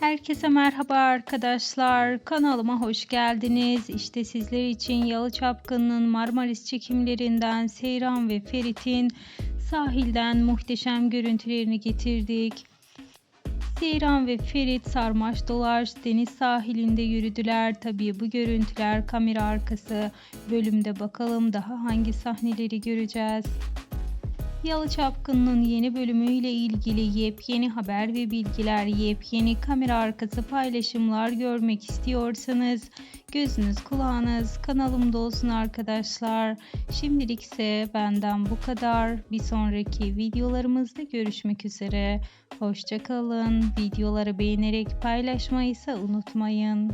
Herkese merhaba arkadaşlar. Kanalıma hoş geldiniz. İşte sizler için Yalı Çapkın'ın Marmaris çekimlerinden Seyran ve Ferit'in sahilden muhteşem görüntülerini getirdik. Seyran ve Ferit sarmaş dolaş deniz sahilinde yürüdüler. Tabii bu görüntüler kamera arkası bölümde bakalım daha hangi sahneleri göreceğiz. Yalı Çapkın'ın yeni bölümüyle ilgili yepyeni haber ve bilgiler, yepyeni kamera arkası paylaşımlar görmek istiyorsanız gözünüz kulağınız kanalımda olsun arkadaşlar. Şimdilik ise benden bu kadar. Bir sonraki videolarımızda görüşmek üzere. Hoşçakalın. Videoları beğenerek paylaşmayı ise unutmayın.